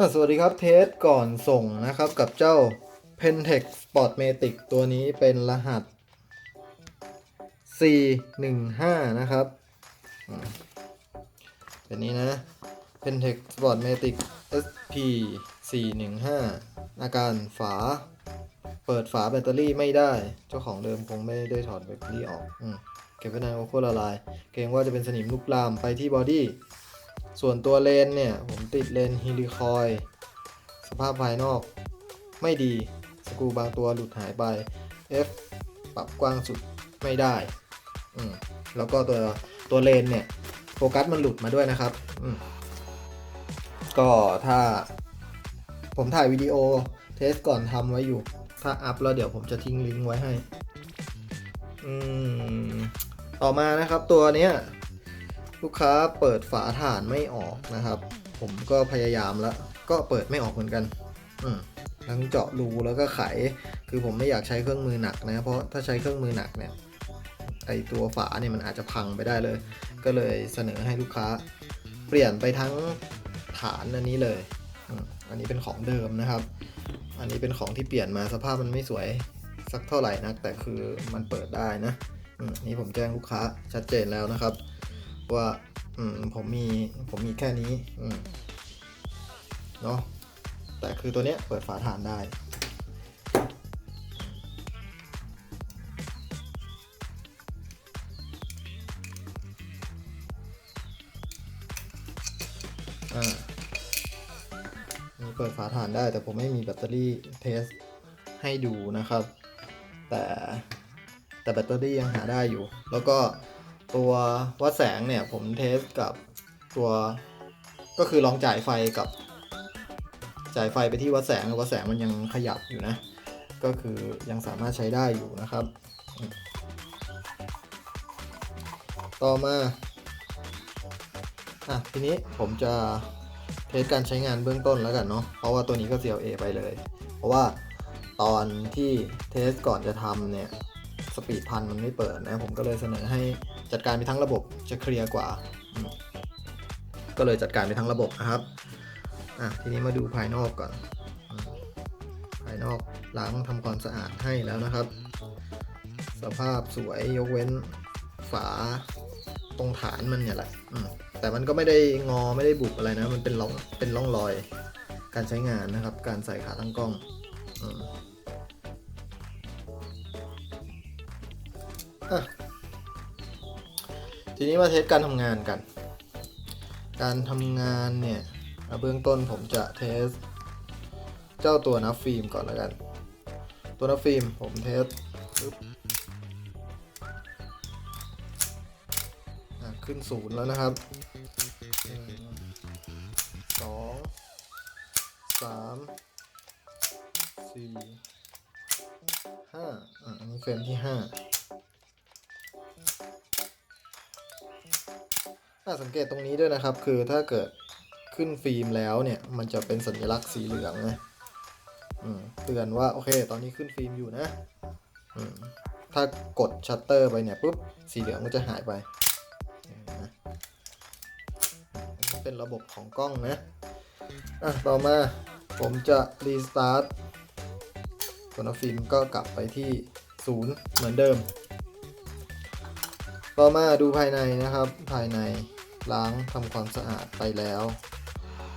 สวัสดีครับเทสก่อนส่งนะครับกับเจ้า Pentex Sportmatic ตัวนี้เป็นรหัส415 นะครับเป็นนี้นะ Pentex Sportmatic SP 415อาการฝา เปิดฝาแบตเตอรี่ไม่ได้ เจ้าของเดิมคงไม่ได้ถอดแบตเตอรี่ออก เก็บไว้นานก็โคละลาย เกรงว่าจะเป็นสนิมลุกลามไปที่บอดี้ ส่วนตัวเลนเนี่ย ผมติดเลนฮิลิคอย สภาพภายนอกไม่ดี สกูบางตัวหลุดหายไป F ปรับกว้างสุดไม่ได้ อืม แล้วก็ตัวตัวเลนเนี่ย โฟกัสมันหลุดมาด้วยนะครับ อืม ก็ถ้าผมถ่ายวิดีโอเทสก่อนทำไว้อยู่ ถ้าอัพแล้วเดี๋ยวผมจะทิ้งลิงก์ไว้ให้ อืม ต่อมานะครับตัวเนี้ย ลูกค้าเปิดฝาถ่านไม่ออกนะครับ ผมก็พยายามแล้ว ก็เปิดไม่ออกเหมือนกัน อืมทั้งเจาะรูแล้วก็ไข คือผมไม่อยากใช้เครื่องมือหนักนะ เพราะถ้าใช้เครื่องมือหนักเนี่ย ไอตัวฝาเนี่ยมันอาจจะพังไปได้เลย ก็เลยเสนอให้ลูกค้าเปลี่ยนไปทั้งฐานอันนี้เลย อันนี้เป็นของเดิมนะครับ อันนี้เป็นของที่เปลี่ยนมาสภาพมันไม่สวยสักเท่าไหร่นักแต่คือมันเปิดได้นะนี่ผมแจ้งลูกค้าชัดเจนแล้วนะครับ ว่าอืมผมมีผมมีแค่นี้อืมเนาะแต่คือตัวเนี้ยเปิดฝาฐานได้อ่านี่เปิดฝาฐานได้แต่ผมไม่มีแบตเตอรี่เทสให้ดูนะครับ แต่แต่แบตเตอรี่ยังหาได้อยู่ แล้วก็ ตัววัดแสงเนี่ยผมเทสกับตัวก็คือลองจ่ายไฟกับ จ่ายไฟไปที่วัดแสงวัดแสงมันยังขยับอยู่นะ ก็คือยังสามารถใช้ได้อยู่นะครับ ต่อมาอะทีนี้ผมจะเทสการใช้งานเบื้องต้นแล้วกันเนาะเพราะว่าตัวนี้ก็ CLA ไปเลย เพราะว่าตอนที่เทสก่อนจะทำเนี่ย สปีดพันมันไม่เปิดนะ ผมก็เลยเสนอให้ จัดการไปทั้งระบบจะเคลียร์กว่า ก็เลยจัดการไปทั้งระบบนะครับอะทีนี้มาดูภายนอกก่อน ภายนอกล้างทำความสะอาดให้แล้วนะครับ สภาพสวยยกเว้นฝาตรงฐานมันเนี่ยแหละแต่มันก็ไม่ได้งอไม่ได้บุบอะไรนะ มันเป็นร่องเป็นร่องรอย การใช้งานนะครับ การใส่ขาตั้งกล้องอะ ทีนี้มาเทสการทำงานกัน การทำงานเนี่ยเบื้องต้นผมจะเทส เจ้าตัวนับฟิล์มก่อนแล้วกัน ตัวนับฟิล์มผมเทสปึ๊บขึ้นศูนย์แล้วนะครับสองสามสี่ห้าอันนี้เฟรมที่ห้า อะสังเกตตรงนี้ด้วยนะครับ คือถ้าเกิดขึ้นฟิล์มแล้วเนี่ย มันจะเป็นสัญลักษณ์สีเหลืองนะเตือนว่าโอเค ตอนนี้ขึ้นฟิล์มอยู่นะถ้ากดชัตเตอร์ไปเนี่ยปุ๊บสีเหลืองก็จะหายไปเห็นไหมอันนี้เป็นระบบของกล้องนะอะต่อมาผมจะรีสตาร์ทตัวนับฟิล์มก็กลับไปที่ศูนย์เหมือนเดิม ต่อมาดูภายในนะครับภายใน ล้างทำความสะอาดไปแล้ว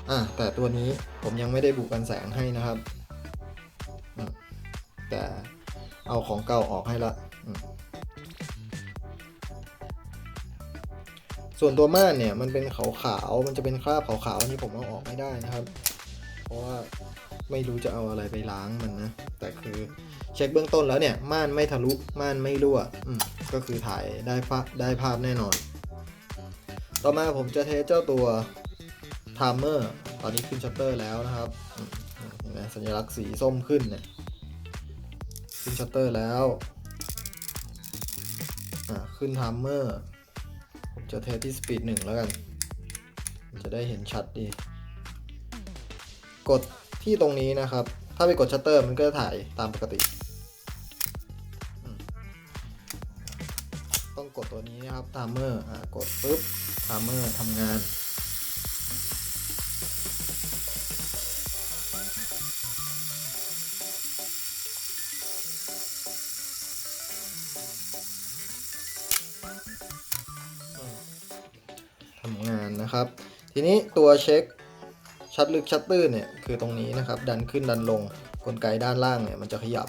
อะแต่ตัวนี้ผมยังไม่ได้บุกันแสงให้นะครับ แต่เอาของเก่าออกให้ละ ส่วนตัวม่านเนี่ยมันเป็นขาวๆ มันจะเป็นคราบขาวๆอันนี้ผมเอาออกไม่ได้นะครับ เพราะว่าไม่รู้จะเอาอะไรไปล้างมันนะ แต่คือเช็คเบื้องต้นแล้วเนี่ย ม่านไม่ทะลุ ม่านไม่รั่วก็คือถ่ายได้ภาพได้ภาพแน่นอน ต่อมาผมจะเทสเจ้าตัวไทม์เมอร์ตอนนี้ขึ้นชัตเตอร์แล้วนะครับเห็นไหมสัญลักษณ์สีส้มขึ้นเนี่ยขึ้นชัตเตอร์แล้วขึ้นไทม์เมอร์ผมจะเทสที่สปีดหนึ่งแล้วกัน จะได้เห็นชัดดี กดที่ตรงนี้นะครับ ถ้าไปกดชัตเตอร์มันก็จะถ่ายตามปกติ ตับตามเมอร์กดปุ๊บตามเมอร์ทำงานทำงานนะครับ ทีนี้ตัวเช็คชัดลึกชัดตื้นเนี่ยคือตรงนี้นะครับ ดันขึ้นดันลงกลไกด้านล่างเนี่ยมันจะขยับ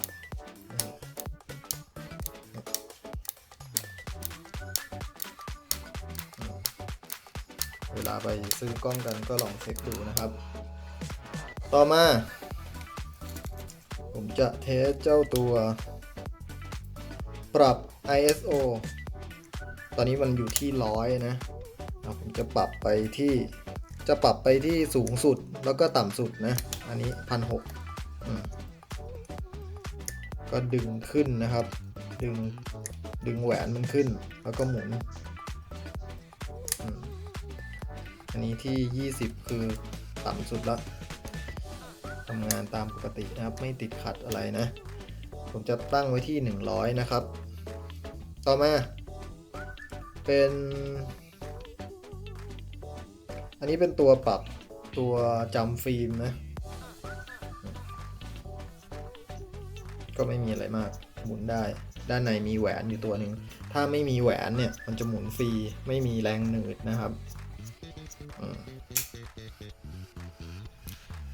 ลาไปซื้อกล้องกันก็ลองเช็คดูนะครับ ต่อมา ผมจะเทสเจ้าตัว ปรับ ISO ตอนนี้มันอยู่ที่ร้อยนะอะผมจะปรับไปที่จะปรับไปที่สูงสุดแล้วก็ต่ำสุดนะ อันนี้พันหกก็ดึงขึ้นนะครับ ดึงดึงแหวนมันขึ้นแล้วก็หมุน อันนี้ที่ 20 คือต่ำสุดแล้วทำงานตามปกตินะครับ ไม่ติดขัดอะไรนะ ผมจะตั้งไว้ที่ 100 นะครับ ต่อมา เป็น อันนี้เป็นตัวปรับตัวจำฟิล์มนะ ก็ไม่มีอะไรมาก หมุนได้ ด้านในมีแหวนอยู่ตัวหนึ่ง ถ้าไม่มีแหวนเนี่ย มันจะหมุนฟรี ไม่มีแรงหนืดนะครับ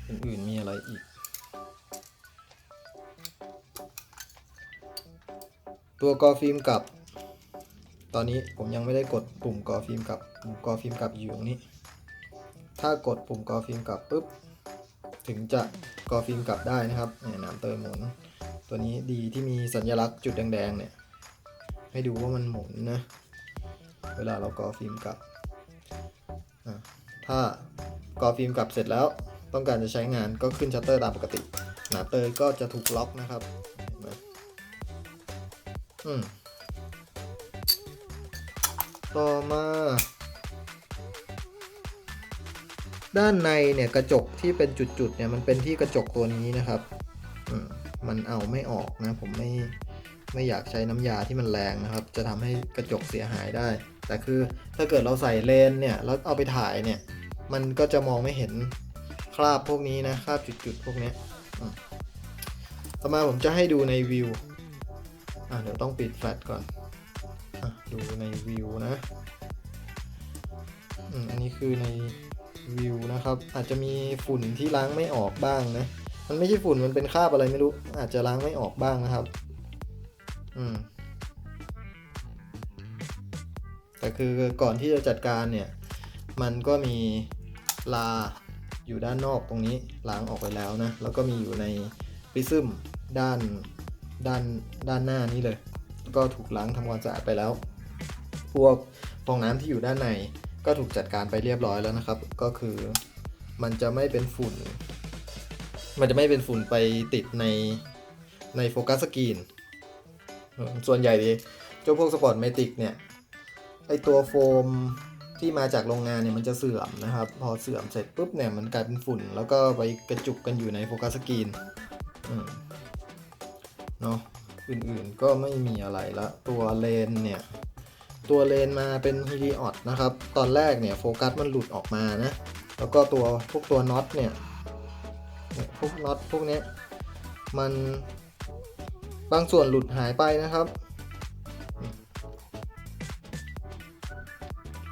อื่นๆมีอะไรอีก ตัวกอฟิล์มกลับ ตอนนี้ผมยังไม่ได้กดปุ่มกอฟิล์มกลับปุ่มกอฟิล์มกลับอยู่ตรงนี้ ถ้ากดปุ่มกอฟิล์มกลับปุ๊บถึงจะกอฟิล์มกลับได้นะครับเนี่ยน้ำเตยหมุน ตัวนี้ดีที่มีสัญลักษณ์จุดแดงๆเนี่ยให้ดูว่ามันหมุนนะ เวลาเรากอฟิล์มกลับ ถ้ากอฟิล์มกลับเสร็จแล้วต้องการจะใช้งานก็ขึ้นชัตเตอร์ตามปกติหนาเตยก็จะถูกล็อกนะครับอืมต่อมา ด้านในเนี่ยกระจกที่เป็นจุดๆเนี่ยมันเป็นที่กระจกตัวนี้นะครับอืมมันเอาไม่ออกนะผมไม่ไม่อยากใช้น้ำยาที่มันแรงนะครับ จะทำให้กระจกเสียหายได้ แต่คือถ้าเกิดเราใส่เลนส์เนี่ยแล้วเอาไปถ่ายเนี่ย มันก็จะมองไม่เห็นคราบพวกนี้นะคราบจุดๆพวกนี้ต่อมาผมจะให้ดูในวิวเดี๋ยวต้องปิดแฟลชก่อนอดูในวิวนะอันนี้คือในวิวนะครับ อาจจะมีฝุ่นที่ล้างไม่ออกบ้างนะ มันไม่ใช่ฝุ่นมันเป็นคราบอะไรไม่รู้ อาจจะล้างไม่ออกบ้างนะครับ อืมแต่คือก่อนที่จะจัดการเนี่ย มันก็มี ลาอยู่ด้านนอกตรงนี้ล้างออกไปแล้วนะ แล้วก็มีอยู่ในปริซึมด้านด้านด้านหน้านี้เลย ก็ถูกล้างทำความสะอาดไปแล้ว พวกฟองน้ำที่อยู่ด้านในก็ถูกจัดการไปเรียบร้อยแล้วนะครับ ก็คือมันจะไม่เป็นฝุ่น มันจะไม่เป็นฝุ่นไปติดในในโฟกัสสกรีน ส่วนใหญ่ดิเจ้าพวกสปอร์ตเมติกเนี่ย ไอตัวโฟม ที่มาจากโรงงานเนี่ยมันจะเสื่อมนะครับ พอเสื่อมเสร็จปุ๊บเนี่ยมันกลายเป็นฝุ่น แล้วก็ไปกระจุกกันอยู่ในโฟกัสสกรีนเนาะอื่นๆก็ไม่มีอะไรละตัวเลนเนี่ยตัวเลนมาเป็นฮีลิออดนะครับ ตอนแรกเนี่ยโฟกัสมันหลุดออกมานะ แล้วก็ตัวพวกตัวน็อตเนี่ย พวกน็อตพวกนี้มันบางส่วนหลุดหายไปนะครับ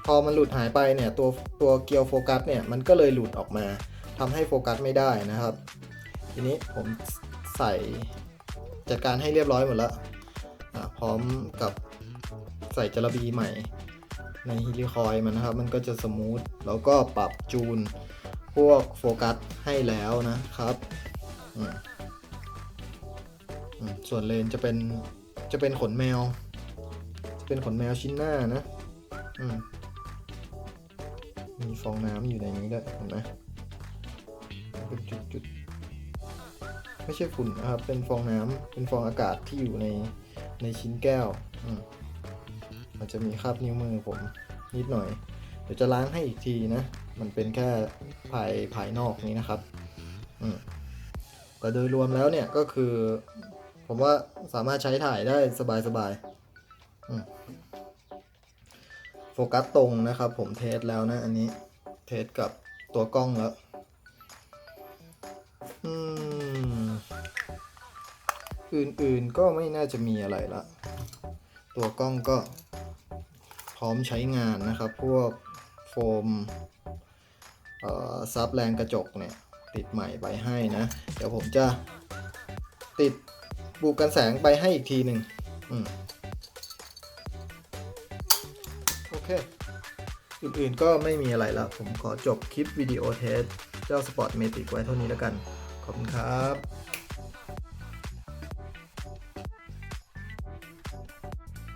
พอมันหลุดหายไปเนี่ยตัวตัวเกียวโฟกัสเนี่ยมันก็เลยหลุดออกมาทำให้โฟกัสไม่ได้นะครับ ทีนี้ผมใส่จัดการให้เรียบร้อยหมดแล้วอะพร้อมกับใส่จระบีใหม่ในฮิลิคอยมันนะครับ มันก็จะสมูทแล้วก็ปรับจูนพวกโฟกัสให้แล้วนะครับส่วนเลนจะเป็นจะเป็นขนแมว จะเป็นขนแมวชิ้นหน้านะ อืม มีฟองน้ำอยู่ในนี้ด้วยเห็นไหมเป็นจุดๆไม่ใช่ฝุ่นนะครับ เป็นฟองน้ำเป็นฟองอากาศที่อยู่ในในชิ้นแก้วอืมมันจะมีคราบนิ้วมือผมนิดหน่อย เดี๋ยวจะล้างให้อีกทีนะ มันเป็นแค่ภายภายนอกนี้นะครับอืมแต่โดยรวมแล้วเนี่ยก็คือ ผมว่าสามารถใช้ถ่ายได้สบายๆอืม โฟกัสตรงนะครับ ผมเทสแล้วนะอันนี้ เทสกับตัวกล้องแล้วอื่นๆก็ไม่น่าจะมีอะไรละ ตัวกล้องก็พร้อมใช้งานนะครับ พวกไฟมซับแรงกระจกเนี่ย ติดใหม่ไปให้นะ เดี๋ยวผมจะติดบุกกันแสงไปให้อีกทีหนึ่งอืม อื่นๆก็ไม่มีอะไรแล้ว ผมขอจบคลิปวิดีโอเทสเจ้าสปอร์ตเมติกไว้เท่านี้แล้วกัน ขอบคุณครับ